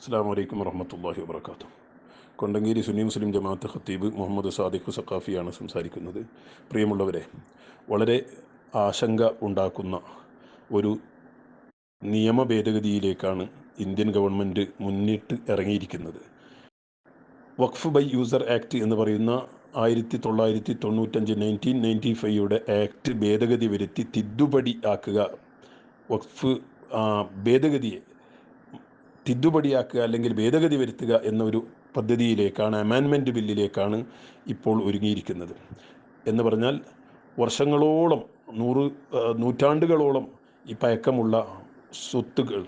അസ്സാം വലൈക്കും വറഹമത്തല്ലാഹി വാബർക്കാത്തു കൊണ്ടങ്കേരി സുന്നി മുസ്ലിം ജമാഅത്ത് ഖത്തീബ് മുഹമ്മദ് സാദിഖ് സഖാഫിയാണ് സംസാരിക്കുന്നത്. പ്രിയമുള്ളവരെ വളരെ ആശങ്ക ഉണ്ടാക്കുന്ന ഒരു നിയമ ഭേദഗതിയിലേക്കാണ് ഇന്ത്യൻ ഗവൺമെന്റ് മുന്നിട്ട് ഇറങ്ങിയിരിക്കുന്നത്. വഖഫ് ബൈ യൂസർ ആക്ട് എന്ന് പറയുന്ന ആയിരത്തി തൊള്ളായിരത്തി തൊണ്ണൂറ്റഞ്ച് നയന്റീൻ നയന്റി ഫൈവയുടെ ആക്ട് ഭേദഗതി വരുത്തി തിദ്ദുപടി ആക്കുക. വഖഫ് ഭേദഗതിയെ തിദ്ദുപടിയാക്കുക അല്ലെങ്കിൽ ഭേദഗതി വരുത്തുക എന്നൊരു പദ്ധതിയിലേക്കാണ് അമാൻമെന്റ് ബില്ലിലേക്കാണ് ഇപ്പോൾ ഒരുങ്ങിയിരിക്കുന്നത്. എന്ന് പറഞ്ഞാൽ വർഷങ്ങളോളം നൂറ് നൂറ്റാണ്ടുകളോളം ഈ പയക്കമുള്ള സ്വത്തുകൾ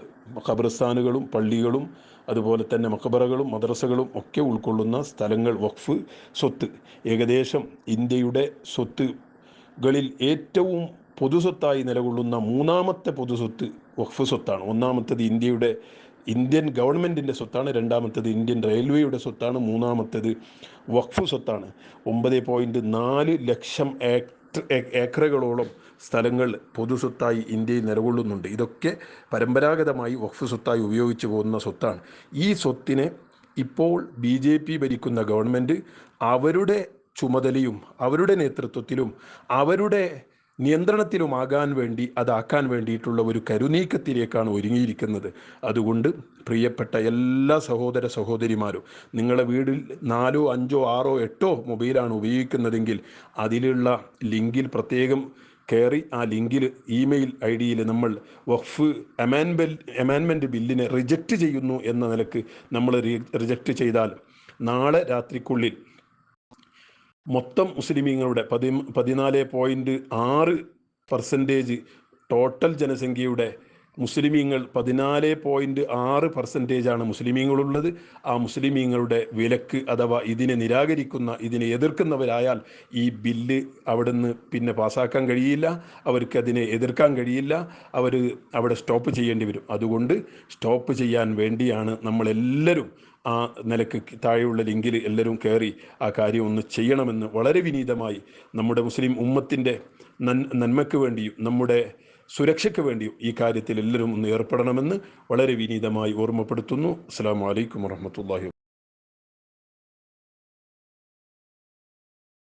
ഖബർസ്ഥാനുകളും പള്ളികളും അതുപോലെ തന്നെ മക്കബറകളും മദ്രസകളും ഒക്കെ ഉൾക്കൊള്ളുന്ന സ്ഥലങ്ങൾ വഖഫ് സ്വത്ത്. ഏകദേശം ഇന്ത്യയുടെ സ്വത്തുകളിൽ ഏറ്റവും പൊതുസ്വത്തായി നിലകൊള്ളുന്ന മൂന്നാമത്തെ പൊതുസ്വത്ത് വഖഫ് സ്വത്താണ്. ഒന്നാമത്തത് ഇന്ത്യയുടെ ഇന്ത്യൻ ഗവൺമെന്റിന്റെ സ്വത്താണ് രണ്ടാമത്തേത് ഇന്ത്യൻ റെയിൽവേയുടെ സ്വത്താണ് മൂന്നാമത്തേത് വഖഫ് സ്വത്താണ്. ഒമ്പത് പോയിന്റ് നാല് ലക്ഷം ഏക്കറുകളോളം സ്ഥലങ്ങൾ പൊതുസ്വത്തായി ഇന്ത്യയിൽ നിലകൊള്ളുന്നുണ്ട്. ഇതൊക്കെ പരമ്പരാഗതമായി വഖഫ് സ്വത്തായി ഉപയോഗിച്ചു പോകുന്ന സ്വത്താണ്. ഈ സ്വത്തിനെ ഇപ്പോൾ ബി ജെ പി ഭരിക്കുന്ന ഗവൺമെന്റ് അവരുടെ ചുമതലയും അവരുടെ നേതൃത്വത്തിലും അവരുടെ നിയന്ത്രണത്തിലുമാകാൻ വേണ്ടി അതാക്കാൻ വേണ്ടിയിട്ടുള്ള ഒരു കരുനീക്കത്തിലേക്കാണ് ഒരുങ്ങിയിരിക്കുന്നത്. അതുകൊണ്ട് പ്രിയപ്പെട്ട എല്ലാ സഹോദര സഹോദരിമാരും നിങ്ങളുടെ വീട്ടിൽ നാലോ അഞ്ചോ ആറോ എട്ടോ മൊബൈലാണ് ഉപയോഗിക്കുന്നതെങ്കിൽ അതിലുള്ള ലിങ്കിൽ പ്രത്യേകം കയറി ആ ലിങ്കിൽ ഇമെയിൽ ഐ ഡിയിൽ നമ്മൾ വഖഫ് അമാൻബെൽ അമാൻമെന്റ് ബില്ലിനെ റിജക്റ്റ് ചെയ്യുന്നു എന്ന നിലയ്ക്ക് നമ്മൾ റിജക്റ്റ് ചെയ്താൽ നാളെ രാത്രിക്കുള്ളിൽ മൊത്തം മുസ്ലിമീങ്ങളുടെ പതി പതിനാല് പോയിന്റ് ആറ് പെർസെന്റേജ് ടോട്ടൽ ജനസംഖ്യയുടെ മുസ്ലിമീങ്ങൾ പതിനാല് പോയിന്റ് ആറ് പെർസെന്റേജാണ് മുസ്ലിമീങ്ങളുള്ളത്. ആ മുസ്ലിമീങ്ങളുടെ വിലക്ക് അഥവാ ഇതിനെ നിരാകരിക്കുന്ന ഇതിനെ എതിർക്കുന്നവരായാൽ ഈ ബില്ല് അവിടുന്ന് പിന്നെ പാസ്സാക്കാൻ കഴിയില്ല. അവർക്ക് അതിനെ എതിർക്കാൻ കഴിയില്ല. അവർ അവിടെ സ്റ്റോപ്പ് ചെയ്യേണ്ടി വരും. അതുകൊണ്ട് സ്റ്റോപ്പ് ചെയ്യാൻ വേണ്ടിയാണ് നമ്മളെല്ലാവരും ആ നിലയ്ക്ക് താഴെയുള്ള ലിങ്കിൽ എല്ലാവരും കയറി ആ കാര്യം ഒന്ന് ചെയ്യണമെന്ന് വളരെ വിനീതമായി നമ്മുടെ മുസ്ലിം ഉമ്മത്തിന്റെ നന്മയ്ക്ക് വേണ്ടിയും നമ്മുടെ സുരക്ഷയ്ക്ക് വേണ്ടിയും ഈ കാര്യത്തിൽ എല്ലാവരും ഒന്ന് ഏർപ്പെടണമെന്ന് വളരെ വിനീതമായി ഓർമ്മപ്പെടുത്തുന്നു. അസ്സാം വലൈക്കും വാഹമത്തല്ലാഹി